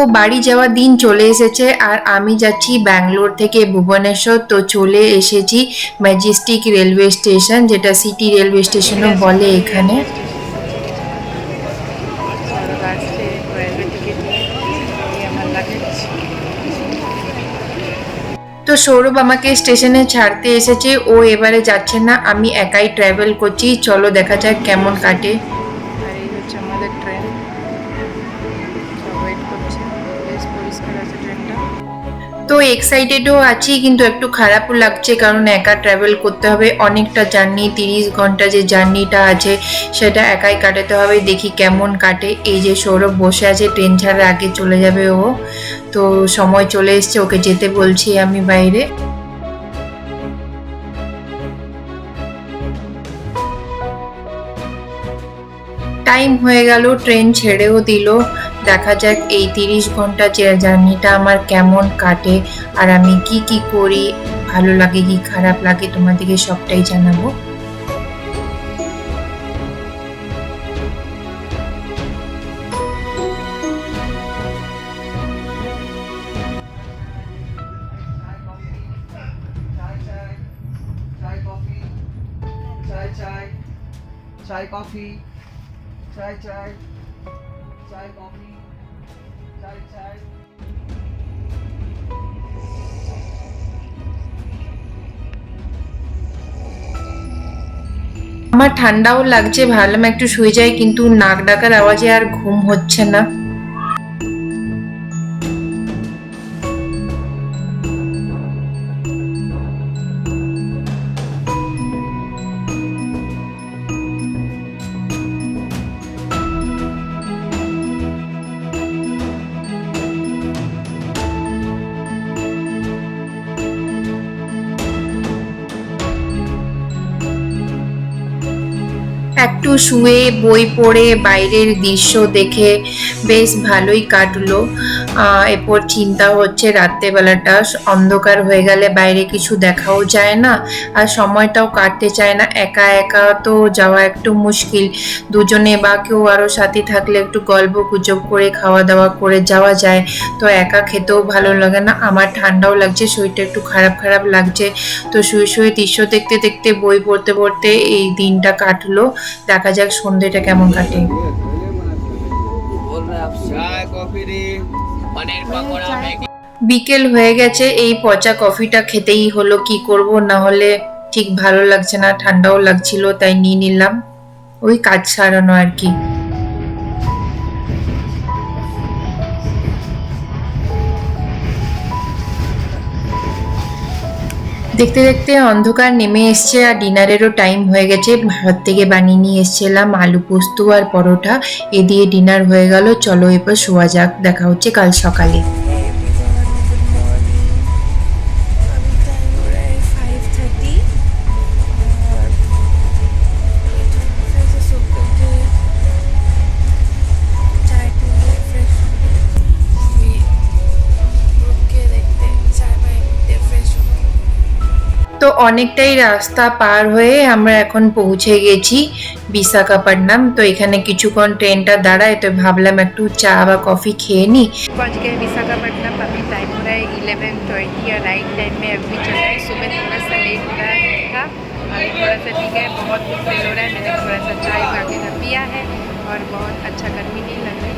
তো বাড়ি যাওয়ার দিন চলে এসেছে আর আমি যাচ্ছি ব্যাঙ্গালোর থেকে ভুবনেশ্বর। তো চলে এসেছি ম্যাজিস্টিক রেলওয়ে স্টেশন, যেটা সিটি রেলওয়ে স্টেশনও বলে এখানে। তো সৌরভ আমাকে স্টেশনে ছাড়তে এসেছে, ও এবারে যাচ্ছে না, আমি একাই ট্রাভেল করছি। চলো দেখা যাক কেমন কাটে। আর এই হচ্ছে আমাদের ট্রেন তো এক্সাইটেডও আছি, কিন্তু একটু খারাপও লাগছে, কারণ একা ট্রাভেল করতে হবে। অনেকটা জার্নি তিরিশ ঘণ্টা যে জার্নিটা আছে, সেটা একাই কাটাতে হবে। দেখি কেমন কাটে। এই যে সৌরভ বসে আছে ট্রেন ছাড়ার আগে চলে যাবে ও। তো সময় চলে এসছে, ওকে যেতে বলছি আমি বাইরে। টাইম হয়ে গেল ট্রেন ছেড়েও দিল। দেখা যাক এই তিরিশ ঘণ্টা যে জার্নিটা আমার কেমন কাটে আর আমি কি কি করি ভালো লাগে কি খারাপ লাগে তোমাদেরকে সবটাই জানাব chai coffee, chai chai, chai coffee. আমার ঠান্ডাও লাগছে, ভাবলাম একটু শুয়ে যায় কিন্তু নাক ডাকার আওয়াজে আর ঘুম হচ্ছে না। একটু শুয়ে বই পড়ে বাইরের দৃশ্য দেখে বেশ ভালোই কাটলো। এরপর চিন্তা হচ্ছে রাত্রেবেলাটা অন্ধকার হয়ে গেলে বাইরে কিছু দেখাও যায় না আর সময়টাও কাটতে চায় না। একা একা তো যাওয়া একটু মুশকিল। দুজনে বা কেউ আরও সাথে থাকলে একটু গল্প গুজব করে খাওয়া দাওয়া করে যাওয়া যায়। তো একা খেতেও ভালো লাগে না। আমার ঠান্ডাও লাগছে, শরীরটা একটু খারাপ খারাপ লাগছে। তো শুয়ে শুয়ে দৃশ্য দেখতে দেখতে, বই পড়তে পড়তে এই দিনটা কাটলো। দেখা যাক সন্ধ্যেটা কেমন কাটে। বিকেল হয়ে গেছে, এই পচা কফিটা খেতেই হলো, কি করব? না হলে ঠিক ভালো লাগছে না, ঠান্ডাও লাগছিল, তাই নিয়ে নিলাম। ওই কাজ সারানো আর কি। দেখতে দেখতে অন্ধকার নেমে এসছে আর ডিনারেরও টাইম হয়ে গেছে। ভাত থেকে বানিয়ে নিয়ে এসছিলাম আলু পোস্ত আর পরোটা। এ দিয়ে ডিনার হয়ে গেল। চলো এবার শোয়া যাক। দেখা হচ্ছে কাল সকালে। তো অনেকটাই রাস্তা পার হয়ে আমরা এখন পৌঁছে গেছি বিশাখাপট্টনম তো এখানে কিছুক্ষণ ট্রেনটা দাঁড়ায় তো ভাবলাম একটু চা বা কফি খেয়ে নিই पहुंच गए विशाखापट्टनम अभी टाइम हो रहा है इलेवन ट्वेंटी और राइट टाइम में अभी चल रहा है सुबह थोड़ा सा लेट हो रहा था अभी थोड़ा सा ठीक है बहुत कुछ फेल हो रहा है मैंने थोड़ा सा चाय वगैरह पिया है और बहुत अच्छा गर्मी नहीं लग रहा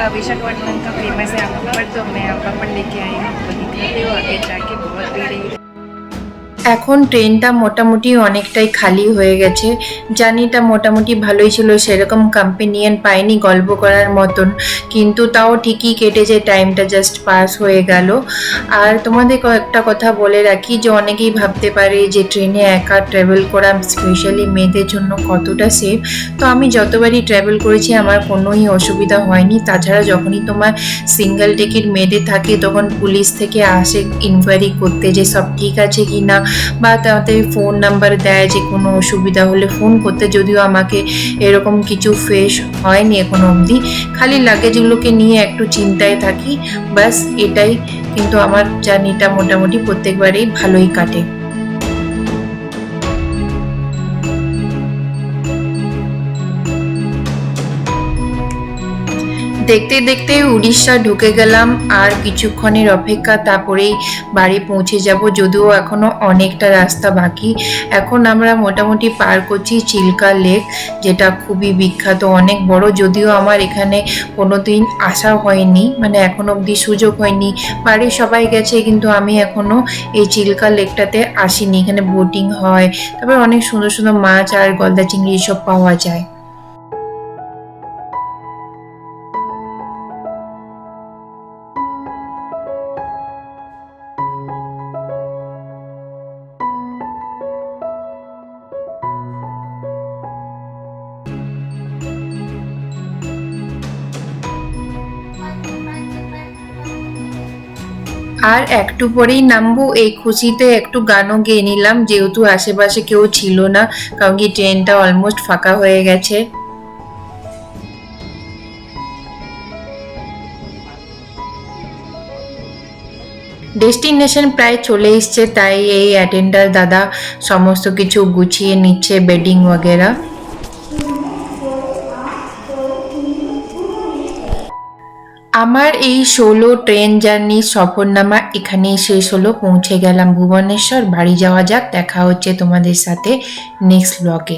यहाँ अभिषेक वर्णन का फ़ेमस है यहाँ पर तो मैं यहाँ पर लेके आई हूँ आपको दिखाते हूँ आगे जाके बहुत भीड़ এখন ট্রেনটা মোটামুটি অনেকটাই খালি হয়ে গেছে। জার্নিটা মোটামুটি ভালোই ছিল, সেরকম কম্পেনিয়ান পাইনি গল্প করার মতন। কিন্তু তাও ঠিকই কেটেছে টাইমটা জাস্ট পাস হয়ে গেল। আর তোমাদের কয়েকটা কথা বলে রাখি, যে অনেকেই ভাবতে পারে যে ট্রেনে একা ট্রাভেল করা স্পেশালি মেয়েদের জন্য কতটা সেফ তো আমি যতবারই ট্রাভেল করেছি, আমার কোনোই অসুবিধা হয়নি। তাছাড়া যখনই তোমার সিঙ্গেল টিকিট মেয়েদের থাকে, তখন পুলিশ থেকে আসে ইনকোয়ারি করতে যে সব ঠিক আছে কি না বা তাতে ফোন নাম্বার দেয়, যে কোনো অসুবিধা হলে ফোন করতে। যদিও আমাকে এরকম কিছু ফেস হয়নি এখনও অবধি। খালি লাগেজগুলোকে নিয়ে একটু চিন্তায় থাকি। ব্যাস, এটাই। কিন্তু আমার জার্নিটা মোটামুটি প্রত্যেকবারেই ভালোই কাটে। দেখতে দেখতে উড়িষ্যা ঢুকে গেলাম, আর কিছুক্ষণের অপেক্ষা তারপরেই বাড়ি পৌঁছে যাব, যদিও এখনও অনেকটা রাস্তা বাকি। এখন আমরা মোটামুটি পার করছি চিল্কা লেক, যেটা খুবই বিখ্যাত, অনেক বড়, যদিও আমার এখানে কোনো দিন আসা হয়নি মানে এখন অবধি সুযোগ হয়নি। বাড়ির সবাই গেছে, কিন্তু আমি এখনও এই চিল্কা লেকটাতে আসিনি, এখানে বোটিং হয়, তারপর অনেক সুন্দর সুন্দর মাছ আর গলদা চিংড়ি এসব পাওয়া যায়। আর একটু পরেই নামবো। এই খুশিতে একটু গানও গেয়ে নিলাম, যেহেতু আশেপাশে কেউ ছিল না, কারণ কি ট্রেনটা অলমোস্ট ফাঁকা হয়ে গেছে। ডেস্টিনেশন প্রায় চলে এসছে, তাই এই অ্যাটেন্ডার দাদা সমস্ত কিছু গুছিয়ে নিচ্ছে বেডিং ওগেরা আমার এই ষোলো ট্রেন জার্নির সফরনামা এখানেই শেষ হলো। পৌঁছে গেলাম ভুবনেশ্বর। বাড়ি যাওয়া যাক। দেখা হচ্ছে তোমাদের সাথে নেক্সট ব্লগে